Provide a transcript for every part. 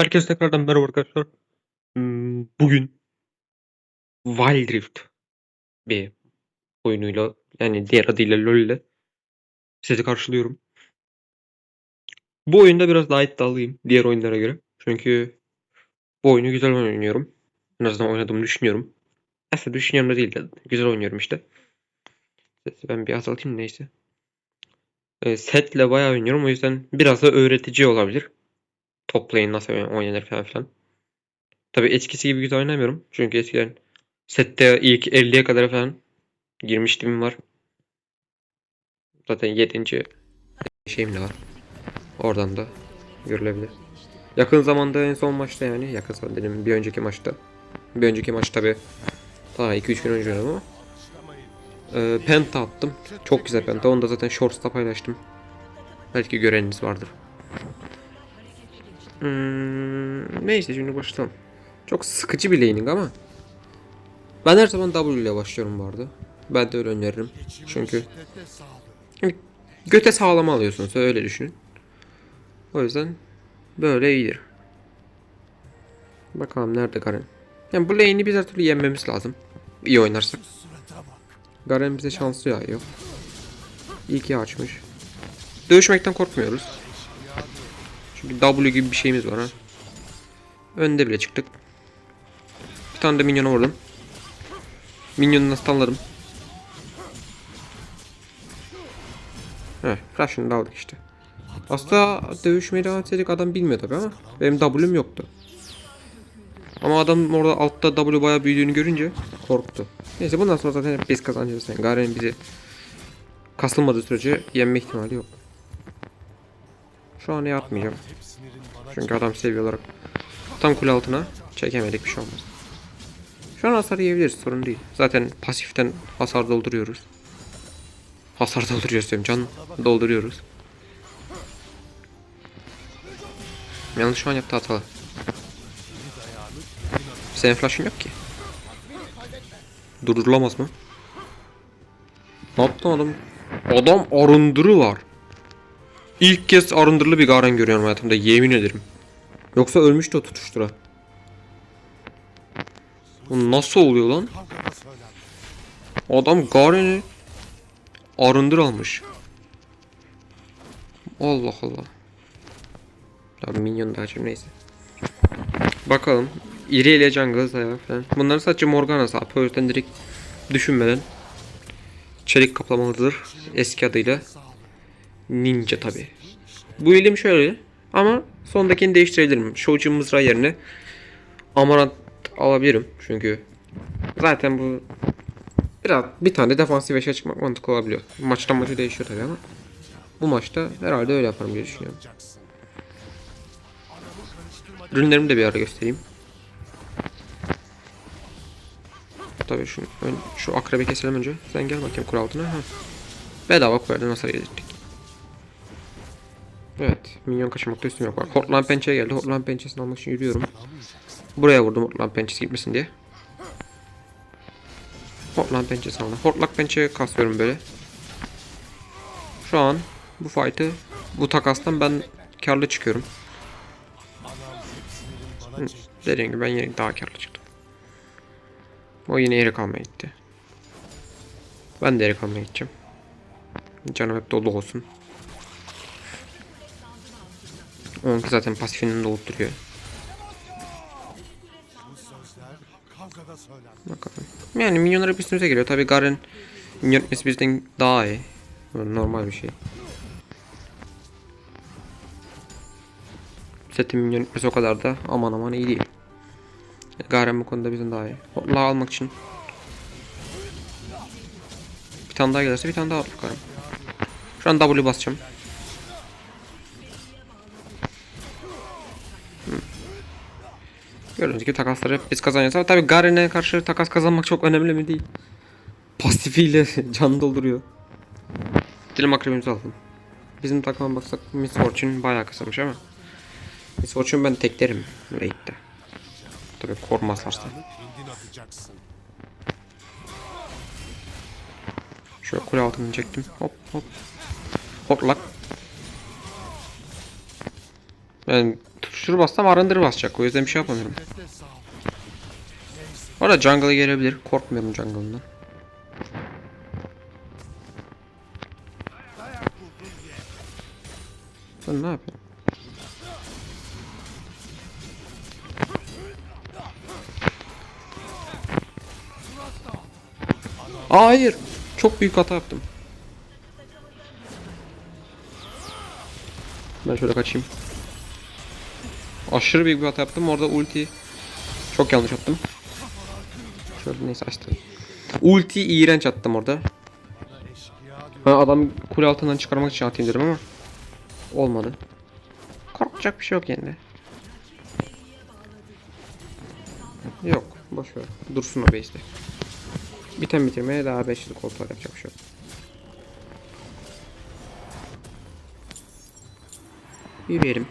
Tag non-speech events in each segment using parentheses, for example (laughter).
Herkese tekrardan merhaba arkadaşlar. Hmm, Bugün Wild Rift bir oyunuyla yani diğer adıyla LoL ile sizi karşılıyorum. Bu oyunda biraz daha iddialıyım diğer oyunlara göre. Çünkü bu oyunu güzel oynuyorum. En azından oynadığımı düşünüyorum. Aslında düşünüyorum da değil de güzel oynuyorum işte. Ben bir azaltayım neyse. E, setle bayağı oynuyorum o yüzden biraz da öğretici olabilir. Toplayın nasıl oynanır falan filan. Tabii eskisi gibi güzel oynamıyorum. Çünkü eskiden sette ilk 50'ye kadar falan girmiştim var. Zaten 7. şeyim de var. Oradan da görülebilir. Yakın zamanda en son maçta yani yakın zaman dedim bir önceki maçta. Bir önceki maç tabi daha 2-3 gün önce oynadım ama. Ee, penta attım. Çok güzel penta. Onu da zaten Shorts'ta paylaştım. Belki göreniniz vardır. Hmm, neyse şimdi başlayalım. Çok sıkıcı bir laning ama. Ben her zaman W ile başlıyorum bu arada. Ben de öyle öneririm. Çünkü göte sağlama alıyorsunuz öyle düşünün. O yüzden böyle iyidir. Bakalım nerede Garen. Yani bu lane'i biz her türlü yenmemiz lazım. İyi oynarsak. Garen bize şanslı yağıyor. İyi ki açmış. Dövüşmekten korkmuyoruz. Çünkü W gibi bir şeyimiz var ha. Önde bile çıktık. Bir tane de minyona vurdum. Minyonu nasıl tanladım? Heh, Russian'ı da aldık işte. Aslında dövüşmeyi rahat edecek adam bilmiyor tabi ama benim W'm yoktu. Ama adam orada altta W bayağı büyüdüğünü görünce korktu. Neyse bundan sonra zaten biz kazanacağız. Yani Garen'in bizi kasılmadığı sürece yenme ihtimali yok. Şu an yapmayacağım. Çünkü adam seviye olarak tam kule altına çekemedik bir şey olmaz. Şu an hasar yiyebiliriz sorun değil. Zaten pasiften hasar dolduruyoruz. Hasar (laughs) dolduruyoruz diyorum can dolduruyoruz. Yalnız şu an yaptı hatalı. Senin flash'ın yok ki. Durdurulamaz mı? Ne yaptı adam? Adam arındırı var. İlk kez arındırılı bir Garen görüyorum hayatımda yemin ederim. Yoksa ölmüştü o tutuştura. Bu nasıl oluyor lan? Adam Garen'i arındır almış. Allah Allah. Tabii minyon da açayım neyse. Bakalım. İri ile jungle ayağı falan. Bunları sadece Morgana sapı. O yüzden direkt düşünmeden çelik kaplamalıdır. Eski adıyla Ninja tabi. Bu ilim şöyle ama sondakini değiştirebilirim. Shoji mızrağı yerine Amarant alabilirim çünkü zaten bu biraz bir tane defansif eşe çıkmak mantıklı olabiliyor. Maçtan maça değişiyor tabi ama bu maçta herhalde öyle yaparım diye düşünüyorum. Ürünlerimi de bir ara göstereyim. Tabii şu, ön, şu akrebi keselim önce. Sen gel bakayım kule altına. Ha. Bedava kulelerden hasar yedirdik. Evet. Minyon kaçırmakta üstüm yok. Bak Hortland pençeye geldi. Hortland pençesini almak için yürüyorum. Buraya vurdum Hortland pençesi gitmesin diye. Hortland pençesi aldım. Hortland pençeye kasıyorum böyle. Şu an bu fight'ı bu takastan ben karlı çıkıyorum. Dediğim gibi ben yine daha karlı çıktım. O yine erik almaya gitti. Ben de erik almaya gideceğim. Canım hep dolu olsun. Onunki zaten pasifini dolup duruyor. Bakalım. Yani minyonlar hep üstümüze geliyor. Tabi Garen minyon etmesi bizden daha iyi. Normal bir şey. Setin minyon etmesi o kadar da aman aman iyi değil. Garen bu konuda bizden daha iyi. Hotla almak için bir tane daha gelirse bir tane daha Garen. Şu an W basacağım. Gördüğünüz gibi takasları hep biz kazanıyoruz. Ama tabii Garen'e karşı takas kazanmak çok önemli mi değil. Pasifiyle (laughs) can dolduruyor. Dilim akrebimizi aldım. Bizim takıma baksak Miss Fortune bayağı kısamış ama. Miss Fortune ben teklerim raid'de. Tabii korumazlarsa. Şöyle kule altını çektim. Hop hop. Hortlak. Ben Şunu bassam arındır basacak. O yüzden bir şey yapamıyorum. Orada jungle'a gelebilir. Korkmuyorum jungle'ından. Sen ne yapıyorsun? Aa, hayır. Çok büyük hata yaptım. Ben şöyle kaçayım. Aşırı büyük bir hata yaptım. Orada ulti çok yanlış attım. Şöyle neyse açtım. Ulti iğrenç attım orada. Ha, adam kule altından çıkarmak için atayım dedim ama olmadı. Korkacak bir şey yok yine. Yok, boş ver. Dursun o base'de. Biten bitirmeye daha 5 yıl yapacak bir şey yok. Yürüyelim.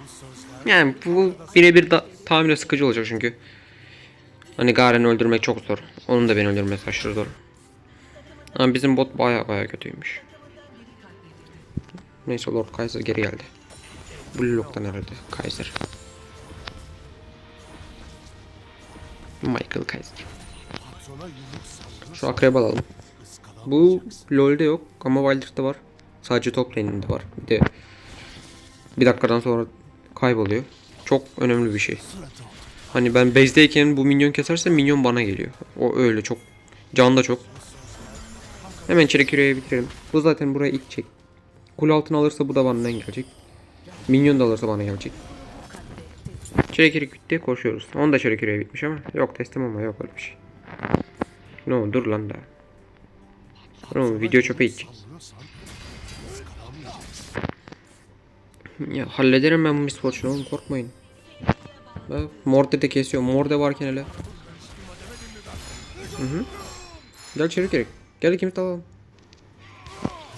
Yani bu birebir tamire sıkıcı olacak çünkü. Hani Garen'i öldürmek çok zor. Onun da beni öldürmesi aşırı zor. Ama bizim bot baya baya kötüymüş. Neyse Lord Kaiser geri geldi. Blue Lock'tan herhalde Kaiser. Michael Kaiser. Şu akrep alalım. Bu LoL'de yok ama Wildrift'te var. Sadece top lane'inde var. Bir de bir dakikadan sonra kayboluyor. Çok önemli bir şey. Hani ben base'deyken bu minyon keserse minyon bana geliyor. O öyle çok. Can da çok. Hemen çelik yüreği bitirelim. Bu zaten buraya ilk çek. Kule altına alırsa bu da bana gelecek. Minyon da alırsa bana gelecek. Çelik yürek bitti koşuyoruz. Onun da çelik yüreği bitmiş ama. Yok teslim ama yok öyle bir şey. No dur lan daha. Oğlum video çöpe gidecek. Ya hallederim ben bu Miss Fortune'u oğlum korkmayın. Ben Morde de kesiyorum. Morde varken hele. Hı hı. Gel çelik gerek. Gel ikimiz de alalım.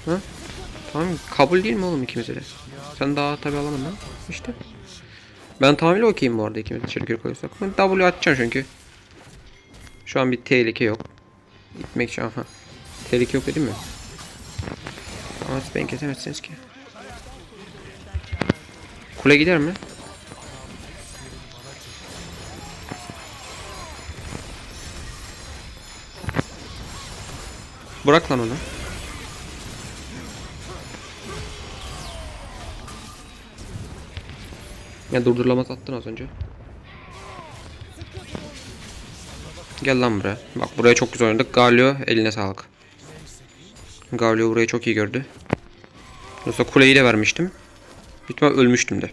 Ha? Tamam kabul değil mi oğlum ikimize de? Sen daha tabi alamadın ha? İşte. Ben tamamıyla okeyim bu arada ikimiz de çelik gerek koyarsak. Ben W atacağım çünkü. Şu an bir tehlike yok. Gitmek için aha. Tehlike yok dedim mi? Ama beni kesemezsiniz ki. Kule gider mi? Bırak lan onu. Ya durdurulamaz attın az önce. Gel lan buraya. Bak buraya çok güzel oynadık. Galio eline sağlık. Galio burayı çok iyi gördü. Yoksa kuleyi de vermiştim. İhtimal ölmüştüm de.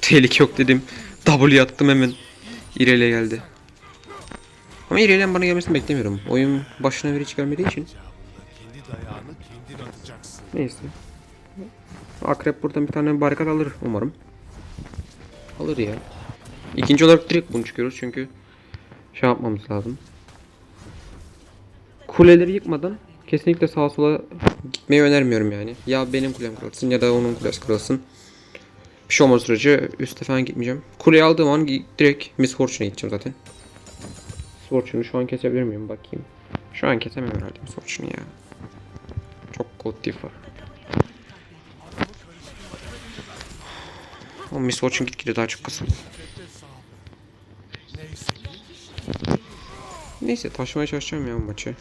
Tehlike yok dedim. W attım hemen. İrelia geldi. Ama İrelia'nın bana gelmesini beklemiyorum. Oyun başına biri gelmediği için. Neyse. Akrep buradan bir tane barikat alır umarım. Alır ya. İkinci olarak direkt bunu çıkıyoruz çünkü şey yapmamız lazım. Kuleleri yıkmadan kesinlikle sağa sola gitmeyi önermiyorum yani. Ya benim kulem kırılsın ya da onun kulesi kırılsın. Bir şey olmaz sürece üstte falan gitmeyeceğim. Kuleyi aldığım an direkt Miss Fortune'a gideceğim zaten. Miss Fortune'u şu an kesebilir miyim bakayım. Şu an kesemem herhalde Miss Fortune'u ya. Çok diff var. O Miss Fortune gitgide daha çok kasıldı. Neyse taşımaya çalışacağım ya maçı.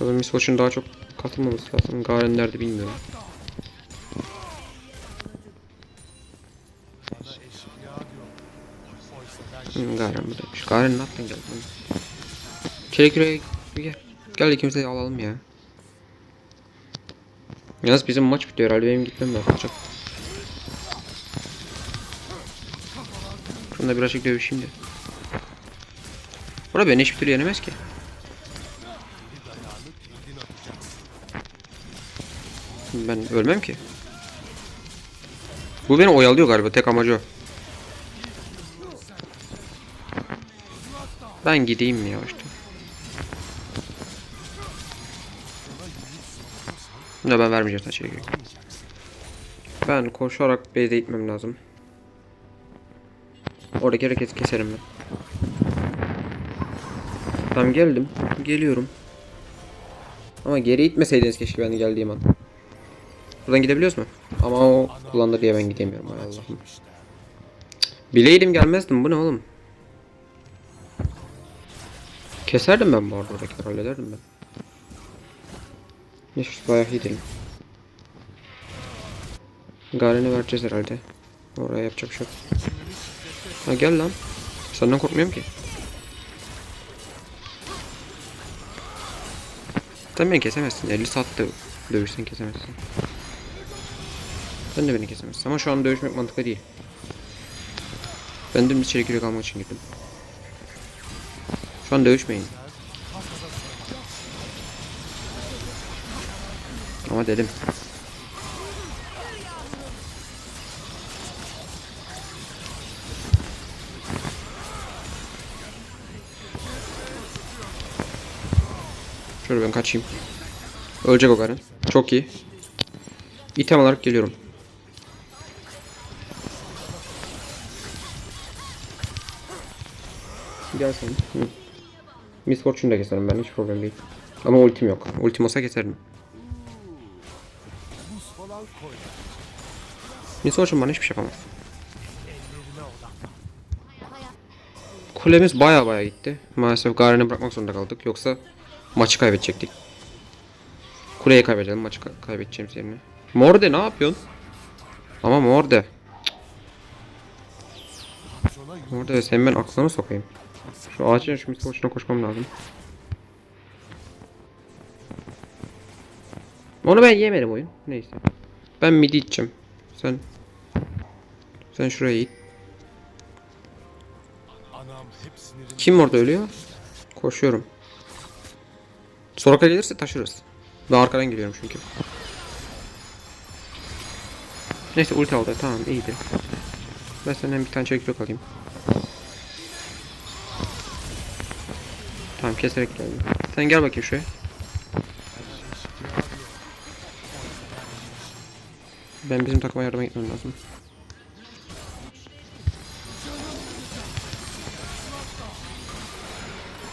Tabii Fortune daha çok katılmaması lazım. Garen nerede bilmiyorum. Hmm, Garen buradaymış. Garen nereden geldi? Çelik yüreğe gel. Gel ikimiz de alalım ya. Yalnız bizim maç bitiyor herhalde benim gitmem lazım. Çok. Şunda birazcık dövüşeyim de. Bura beni hiçbir türlü yenemez ki. Ben ölmem ki. Bu beni oyalıyor galiba tek amacı o. Ben gideyim mi yavaştan? Ne ben vermeyeceğim taşı gerek. Ben koşarak base'e gitmem lazım. Oradaki hareketi keserim ben. Tamam geldim. Geliyorum. Ama geri itmeseydiniz keşke ben geldiğim an. Buradan gidebiliyoruz mu? Ama o kullandı diye ben gidemiyorum. Allah'ım. Bileydim gelmezdim. Bu ne oğlum? Keserdim ben bu arada oradakileri hallederdim ben. Neyse şu bayağı gidelim. Garen'i vereceğiz herhalde. Oraya yapacak bir şey yok. Ha gel lan. Senden korkmuyorum ki. Sen beni kesemezsin. 50 saatte dövüşsen kesemezsin. Sen de beni kesemezsin. Ama şu an dövüşmek mantıklı değil. Ben dümdüz içeri giriyor kalmak için girdim. Şu an dövüşmeyin. Ama dedim. Şöyle ben kaçayım. Ölecek o Garen. Çok iyi. İtem olarak geliyorum. Hı. Miss Fortune da keserim ben hiç problem değil. Ama ultim yok. Ultim olsa keserim. Miss Fortune bana hiçbir şey yapamaz. Kulemiz baya baya gitti. Maalesef Garen'i bırakmak zorunda kaldık. Yoksa maçı kaybedecektik. Kuleyi kaybedelim maçı ka- kaybedeceğimiz yerine. Morde ne yapıyorsun? Ama Morde. Morde sen ben aklına sokayım. Şu ağacın şu Miss Fortune'a koşmam lazım. Onu ben yemedim oyun. Neyse. Ben midi içeceğim. Sen sen şuraya git. Kim orada ölüyor? Koşuyorum. Soraka gelirse taşırız. Ben arkadan geliyorum çünkü. Neyse ulti aldı tamam iyiydi. Ben senden bir tane çelik yok alayım. Tamam keserek geldim. Sen gel bakayım şuraya. Ben bizim takıma yardıma gitmem lazım.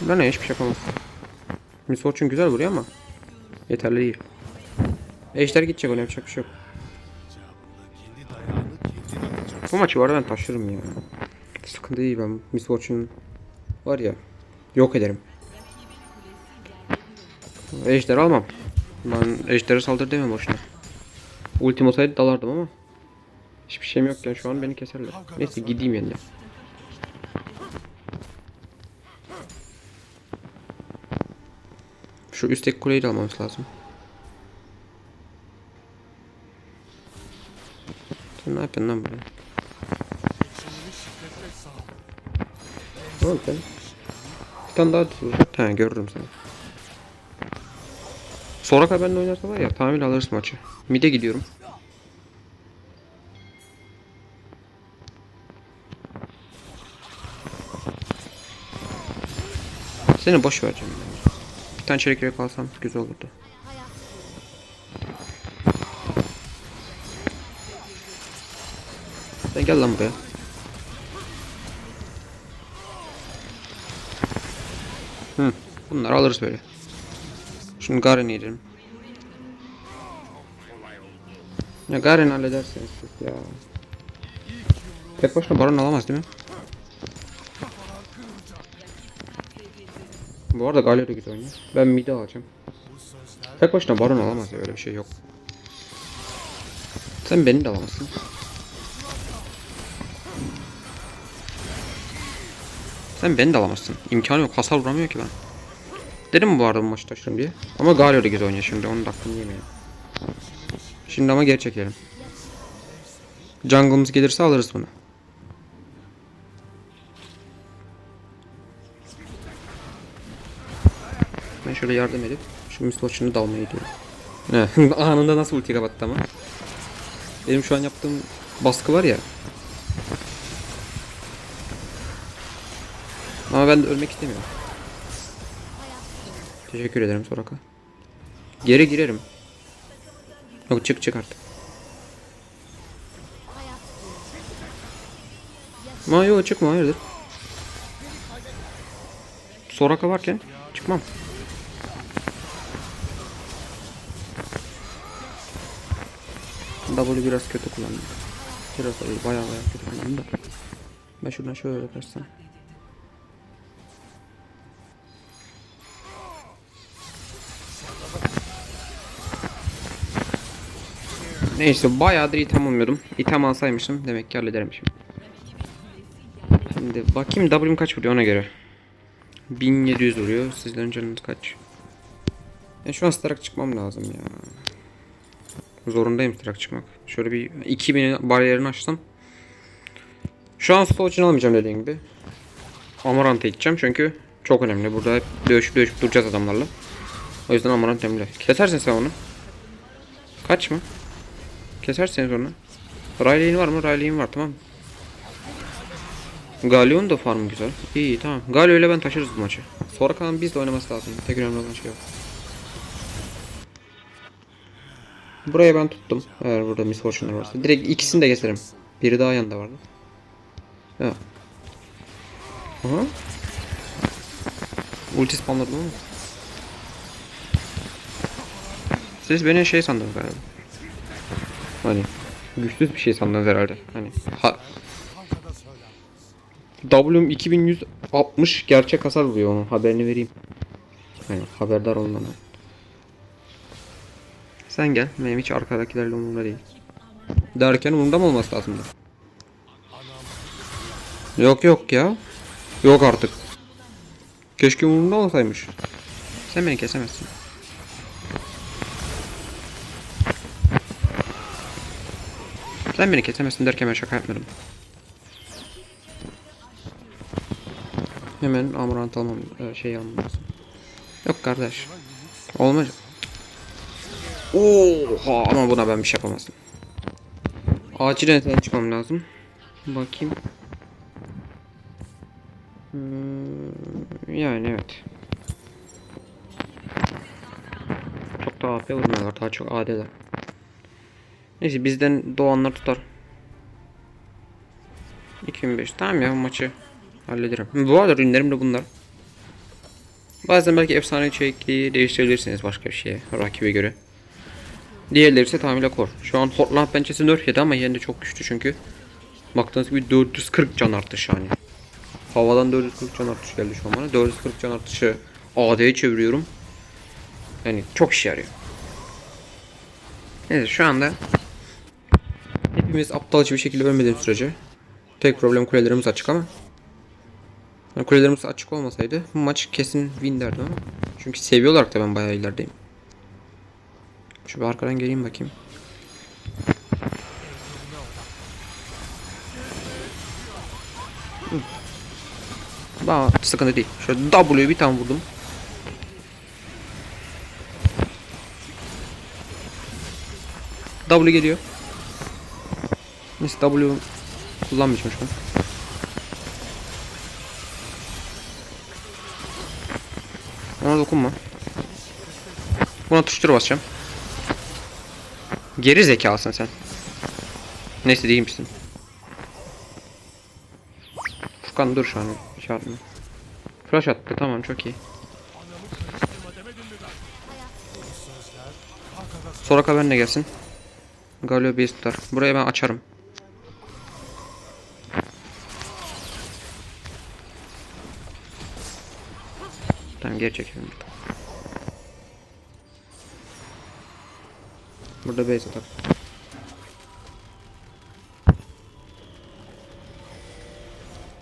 Ben ne hiçbir şey yapamam. Miss Fortune güzel vuruyor ama yeterli değil. Ejder gidecek ona yapacak bir şey yok. Bu maçı var ben taşırım ya. Sıkıntı değil ben Miss Fortune var ya yok ederim. Ejder almam. Ben Ejder'e saldır demem boşuna. Ultim olsaydı dalardım ama hiçbir şeyim yokken şu an beni keserler. Neyse gideyim yanına. Şu üstteki kuleyi de almamız lazım. Sen ne yapıyorsun lan sağ. Ne sen? Bir tane daha vur. He görürüm seni. Soraka benimle oynarsa var ya tamamıyla alırız maçı. Mid'e gidiyorum. Seni boş vereceğim. ya. Bir tane çelik yürek alsam güzel olurdu. Sen gel lan buraya. Hı, bunları alırız böyle. Şimdi Garen'i yedim. Ya Garen halledersiniz siz ya. Tek başına Baron alamaz değil mi? Bu arada Galio da güzel oynuyor. Ben mid'i alacağım. Tek başına Baron alamaz ya öyle bir şey yok. Sen beni de alamazsın. Sen beni de alamazsın. İmkanı yok. Hasar vuramıyor ki ben. Dedim bu arada bu maçı taşırım diye. Ama Galio da güzel oynuyor şimdi. Onun da hakkını yemeyelim. Şimdi ama geri çekelim. Jungle'ımız gelirse alırız bunu. Ben şöyle yardım edip şu misloçunu dalmaya gidiyorum. Ne? (laughs) Anında nasıl ulti kapattı ama. Benim şu an yaptığım baskı var ya. Ama ben de ölmek istemiyorum. Teşekkür ederim Soraka. Geri girerim. Yok çık çık artık. Ama yok çıkma hayırdır. Soraka varken çıkmam. W biraz kötü kullandım. Biraz değil bayağı bayağı kötü kullandım da. Ben şuradan şöyle yaparsam. Neyse bayağıdır item almıyordum. İtem alsaymışım demek ki halledermişim. Şimdi bakayım W'm kaç vuruyor ona göre. 1700 vuruyor. Sizlerin canınız kaç? Ya şu an starak çıkmam lazım ya. Zorundayım starak çıkmak. Şöyle bir 2000 bariyerini açsam. Şu an sol için almayacağım dediğim gibi. Amarant'a gideceğim çünkü çok önemli. Burada hep dövüşüp dövüşüp duracağız adamlarla. O yüzden Amarant önemli. Kesersin sen onu. Kaç mı? Keserseniz onu. Riley'in var mı? Riley'in var tamam. Galio'nun da farmı güzel. İyi tamam. Galio ile ben taşırız bu maçı. Sonra kalan bizle oynaması lazım. Tek önemli olan şey o. Buraya ben tuttum. Eğer burada Miss Fortune'lar varsa. Direkt ikisini de keserim. Biri daha yanında vardı. Ya. Aha. Ulti spamladım ama. Siz beni şey sandınız herhalde. Hani güçsüz bir şey sandınız herhalde. Hani ha. W'm 2160 gerçek hasar vuruyor onun haberini vereyim. Hani haberdar olun bana. Sen gel. Benim hiç arkadakilerle umurumda değil. Derken umurumda mı olması lazımdı? Yok yok ya. Yok artık. Keşke umurumda olsaymış. Sen beni kesemezsin. Sen beni kesemezsin derken ben şaka yapmıyorum. Hemen amurant almam, şey almam. Yok kardeş. Olmaz. Oha ama buna ben bir şey yapamazdım. Acilen sen çıkmam lazım. Bakayım. Hmm, yani evet. Çok daha AP vurmuyorlar. Daha çok AD'ler. Neyse bizden doğanlar tutar. 2005. Tamam ya maçı hallederim. Bu arada ürünlerim de bunlar. Bazen belki efsane içerikliği değiştirebilirsiniz başka bir şeye rakibe göre. Diğerleri ise tamamıyla kor. Şu an Hotland pençesi nerf yedi ama yine de çok güçlü çünkü. Baktığınız gibi 440 can artış yani. Havadan 440 can artış geldi şu an bana. 440 can artışı AD'ye çeviriyorum. Yani çok işe yarıyor. Neyse şu anda hepimiz aptalca bir şekilde ölmediğimiz sürece tek problem kulelerimiz açık ama yani kulelerimiz açık olmasaydı bu maç kesin win derdim ama çünkü seviye olarak da ben bayağı ilerideyim. Şu arkadan geleyim bakayım. Daha sıkıntı değil. Şöyle W'yu bir tane vurdum. W geliyor. Neyse W şu an. Ona dokunma. Buna tuştura basacağım. Geri zekalısın sen. Neyse değil misin? Furkan dur şu an. Şey yapma. Flash attı tamam çok iyi. Soraka benle gelsin. Galio base tutar. Burayı ben açarım. Tamam geri çekelim. Burada base atar.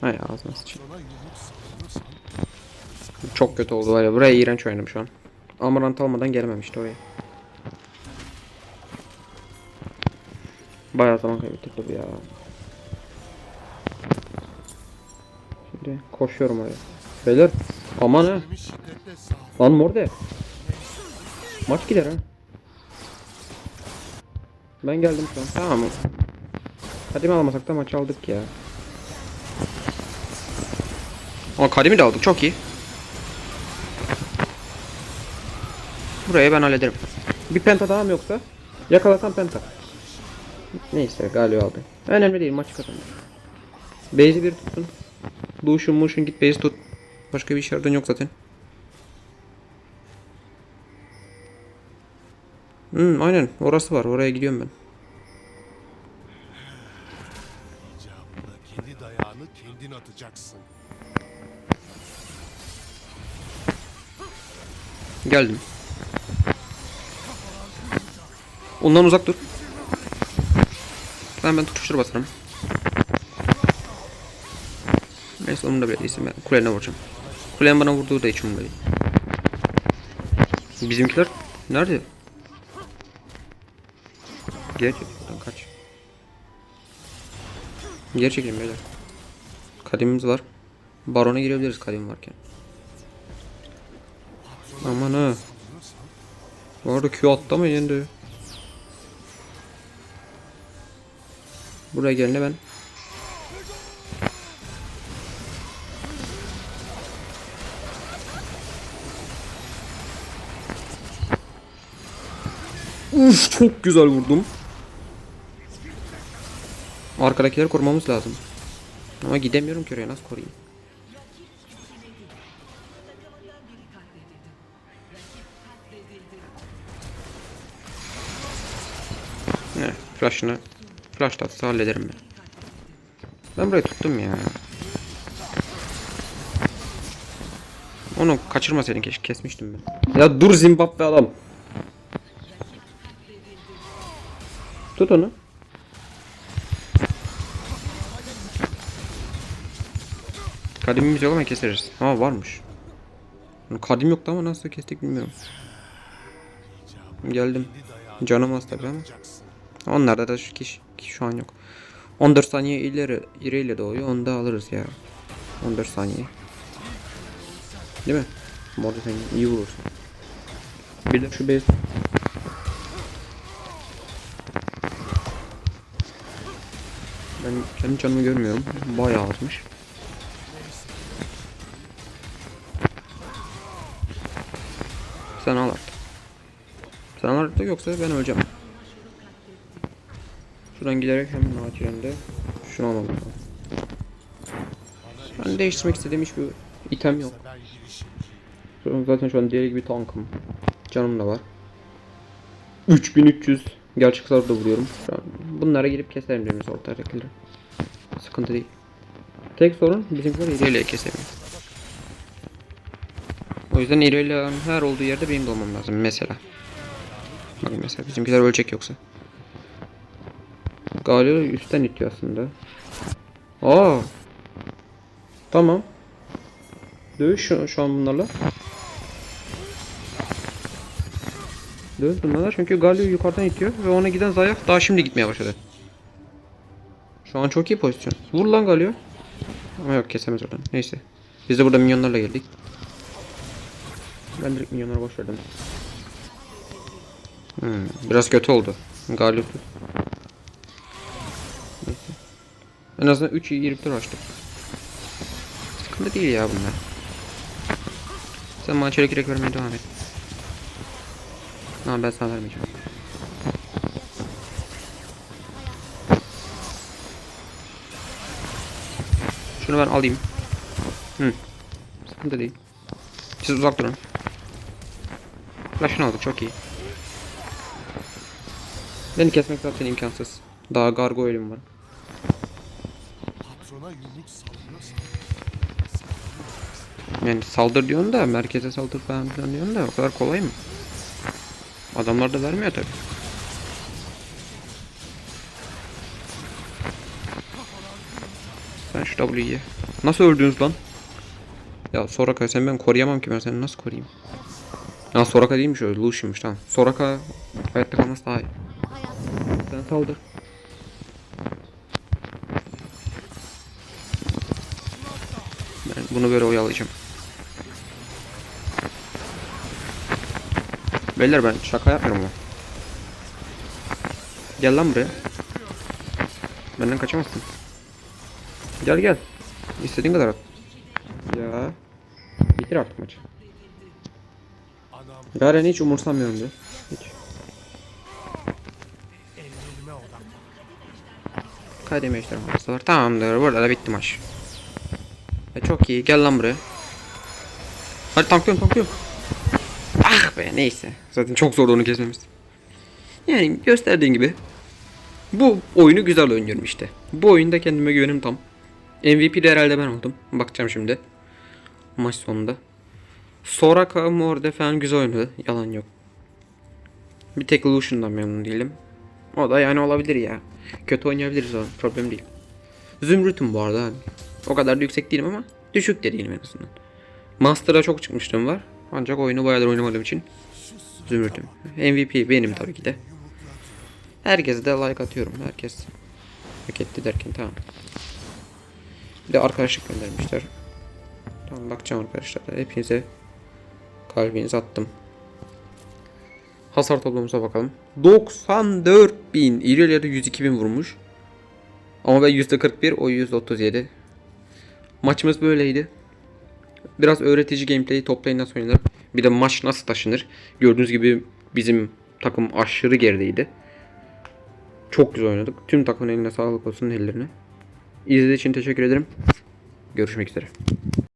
Hay ağzına sıçayım. Çok kötü oldu var ya. Buraya iğrenç oynadım şu an. Amarant almadan gelemem işte oraya. Bayağı zaman kaybettik tabii ya. Şimdi koşuyorum oraya. Beyler aman ha. Lan morde. Maç gider ha. Ben geldim şu an. Tamam? Kadimi almasak da maçı aldık ya. Ama kadimi de aldık. Çok iyi. Burayı ben hallederim. Bir penta daha mı yoksa? Yakalasam penta. Neyse Galio aldı. Önemli değil maçı kazandı. Base'i bir tutsun. Lucian Mucian git base tut. Başka bir iş yerden yok zaten. Hmm, aynen orası var. Oraya gidiyorum ben. İcabında dayağını kendin atacaksın. Geldim. Ondan uzak dur. Tamam ben tutuştur basarım. Neyse onun da bile değilsin ben vuracağım. Kulenin bana vurduğu da hiç umurumda. Bizimkiler nerede? Geri kaç. Geri çekilin beyler. Var. Barona girebiliriz kadim varken. Aman ha. Bu arada Q atlama yendi. Buraya gelene ben. Uf çok güzel vurdum. Arkadakileri korumamız lazım. Ama gidemiyorum ki oraya nasıl koruyayım? Ne? Flash'ını Flash atsa hallederim ben. Ben burayı tuttum ya. Onu kaçırmasaydın keşke kesmiştim ben. Ya dur Zimbabwe adam. Tut onu. Kadimimiz yok ama keseriz. Ha varmış. Kadim yoktu ama nasıl kestik bilmiyorum. Geldim. Canım az tabi ama. Onlarda da şu kişi, kişi şu an yok. 14 saniye ileri ireyle doğuyor. Onu da alırız ya. 14 saniye. Değil mi? Arada sen iyi vurursun. Bir de şu base. Ben kendi canımı görmüyorum. Bayağı azmış. Sen al artık. Sen al artık yoksa ben öleceğim. Şuradan giderek hemen acilen de şunu alalım. Ben değiştirmek istediğim hiçbir item yok. Zaten şu an deli gibi tankım. Canım da var. 3300 gerçek hasar da vuruyorum. Şu an bunlara girip keserim demiyoruz ortadakileri. Sıkıntı değil. Tek sorun bizimkiler ireyle kesemiyor. O yüzden ireyle her olduğu yerde benim de olmam lazım mesela. Bakın mesela bizimkiler ölecek yoksa. Galio üstten itiyor aslında. Aa. Tamam. Dövüş şu, şu an bunlarla. Dövüş bunlarla çünkü Galio yukarıdan itiyor ve ona giden zayıf daha şimdi gitmeye başladı. Şu an çok iyi pozisyon. Vur lan Galio. Ama yok kesemez oradan. Neyse. Biz de burada minyonlarla geldik. Ben direkt minyonlara verdim. Hmm, biraz kötü oldu. Galio. Neyse. En azından 3 iyi giripler açtık. Sıkıntı değil ya bunlar. Sen bana çelik yürek vermeye devam et. Ama ben sana vermeyeceğim. Şunu ben alayım. Hı. Sıkıntı değil. Siz uzak durun. Flash'ını aldık çok iyi. Beni kesmek zaten imkansız. Daha gargoyle'im var. Yani saldır diyorsun da merkeze saldır falan filan diyorsun da o kadar kolay mı? Adamlar da vermiyor tabi. Sen şu W'yi. Nasıl öldünüz lan? Ya Soraka sen ben koruyamam ki ben seni nasıl koruyayım? Ya Soraka değilmiş o Lucian'mış tamam. Soraka hayatta kalması daha iyi. Sen saldır. Ben bunu böyle oyalayacağım. Beyler ben şaka yapmıyorum ama. Gel lan buraya. Benden kaçamazsın. Gel gel. İstediğin kadar at. Ya. Bitir artık anam Garen hiç umursamıyorum diyor. Hiç. Kademe ejderhası var. Tamamdır. Burada da bitti maç. E çok iyi. Gel lan buraya. Hadi tanklıyorum tanklıyorum. Be neyse. Zaten çok zor onu kesmemiz. Yani gösterdiğin gibi bu oyunu güzel oynuyorum işte. Bu oyunda kendime güvenim tam. MVP de herhalde ben oldum. Bakacağım şimdi. Maç sonunda. Soraka Morde falan güzel oynadı. Yalan yok. Bir tek Lucian'dan memnun değilim. O da yani olabilir ya. Kötü oynayabiliriz o problem değil. Zümrüt'üm bu arada. O kadar da yüksek değilim ama düşük de değilim en azından. Master'a çok çıkmıştım var. Ancak oyunu bayağıdır oynamadığım için Zümrüt'üm. MVP benim tabii ki de. Herkese de like atıyorum. Herkes hak etti derken tamam. Bir de arkadaşlık göndermişler. Tamam bakacağım arkadaşlar. Hepinize kalbinizi attım. Hasar toplumuza bakalım. 94 bin. İrelia'da 102 bin vurmuş. Ama ben %41 o %37. Maçımız böyleydi. Biraz öğretici gameplay toplayın nasıl oynanır. Bir de maç nasıl taşınır. Gördüğünüz gibi bizim takım aşırı gerideydi. Çok güzel oynadık. Tüm takımın eline sağlık olsun ellerine. İzlediğiniz için teşekkür ederim. Görüşmek üzere.